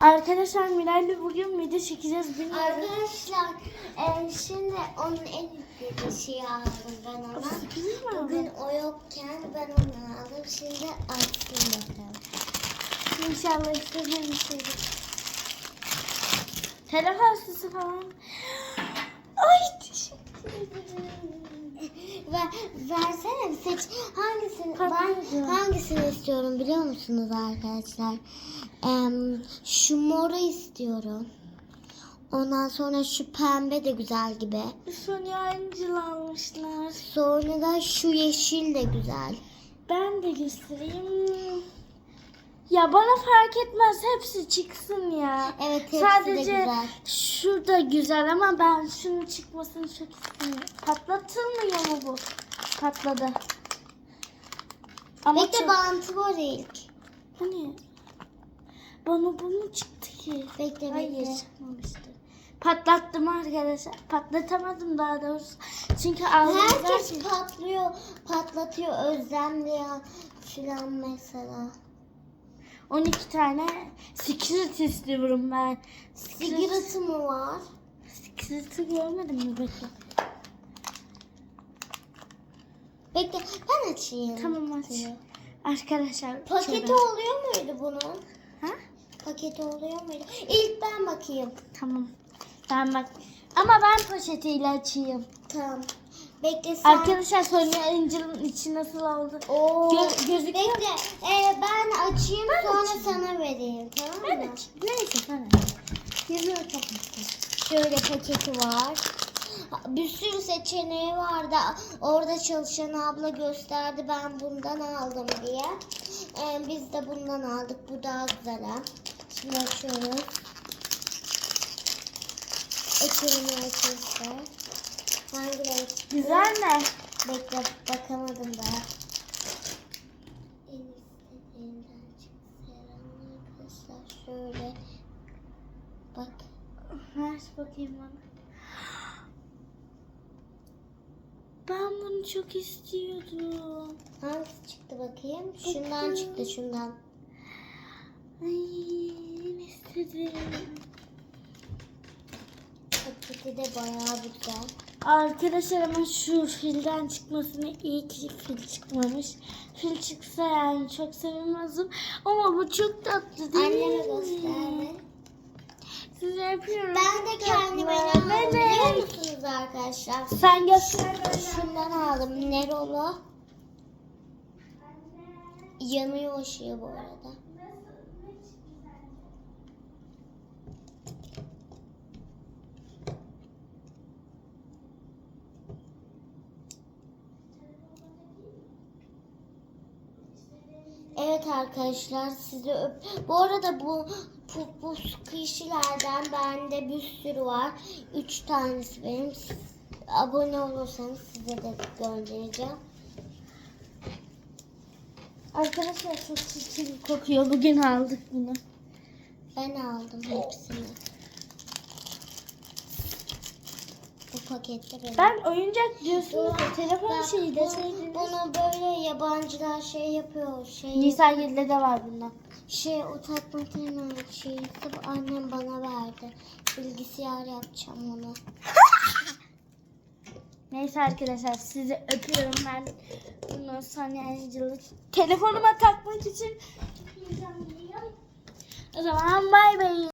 Arkadaşlar Miray'la bugün video çekeceğiz bilmiyorum. Arkadaşlar e, şimdi onun en büyük şeyi aldım ben ona. Bugün o yokken ben onu aldım. Şimdi açtım bakalım. İnşallah istediğim şeydir. Telefon sesi falan. Ay teşekkür ederim. Ver, versene seç. Hangisini ben hangisini istiyorum biliyor musunuz arkadaşlar? Em, şu moru istiyorum. Ondan sonra şu pembe de güzel gibi. Angel almışlar. Sonra da şu yeşil de güzel. Ben de göstereyim. Ya bana fark etmez hepsi çıksın ya. Evet hepsi Sadece de güzel. Şu da güzel ama ben şunun çıkmasını çok istemiyorum. Patlatılmıyor mu bu? Patladı. Ama Bekle çok... bantı var ilk. Hani bana bu mu çıktı ki? Bekle Hayır bekle. çıkmamıştı. Patlattım arkadaşlar. Patlatamadım daha doğrusu. Çünkü Herkes patlıyor, patlatıyor özlemli ya filan mesela. 12 tane secret istiyorum ben. Sigaretı mı var? Secret'ı görmedim mi bekle. Bekle ben açayım. Tamam aç. Arkadaşlar. Paketi şöyle. oluyor muydu bunun? Ha? Paketi oluyor muydu? İlk ben bakayım. Tamam. Ben bak. Ama ben poşetiyle açayım. Tamam. Bekle sen. Arkadaşlar Sonya Angel'ın içi nasıl oldu? Oo. Gö- gözüküyor Bekle. Ee, ben açayım Ben sonra açayım. sana vereyim tamam Ben mı? aç. Neyse sen Yazıyor paketi. Şöyle paketi var. Bir sürü seçeneği vardı. Orada çalışan abla gösterdi. Ben bundan aldım diye. Ee, biz de bundan aldık. Bu daha güzel. ha. Şimdi açıyoruz. Açalım arkadaşlar. Hangi renk? Güzel mi? Bekle bakamadım daha. En istediğinden çıksın arkadaşlar. Şöyle. Bak. Ver bakayım bana. Ben bunu çok istiyordum. Hangisi çıktı bakayım? Şundan çıktı şundan. Ay en istedim. Paketi de bayağı güzel. Arkadaşlar ama şu filden çıkmasını iyi ki fil çıkmamış. Fil çıksa yani çok sevinmezdim. Ama bu çok tatlı değil Anneme mi? gösterdi. Size yapıyorum. Ben de kendime ne Tatlı. aldım biliyor musunuz arkadaşlar? Sen göster. Şundan aldım. Nerolo. Yanıyor ışığı bu arada. Evet arkadaşlar sizi öp. Bu arada bu bu kişilerden bende bir sürü var. Üç tanesi benim. Abone olursanız size de göndereceğim. Arkadaşlar çok çirkin kokuyor. Bugün aldık bunu. Ben aldım hepsini. Bu pakette benim. Ben oyuncak diyorsunuz da telefon şeyi bunu, deseydiniz. bunu böyle yabancılar şey yapıyor. Şey, Nisan 7'de de var bundan. şey o takma tema şeyi annem bana verdi. Bilgisayar yapacağım onu. Neyse arkadaşlar sizi öpüyorum ben. Bundan sonra Angel'ı telefonuma takmak için. O zaman bay bay.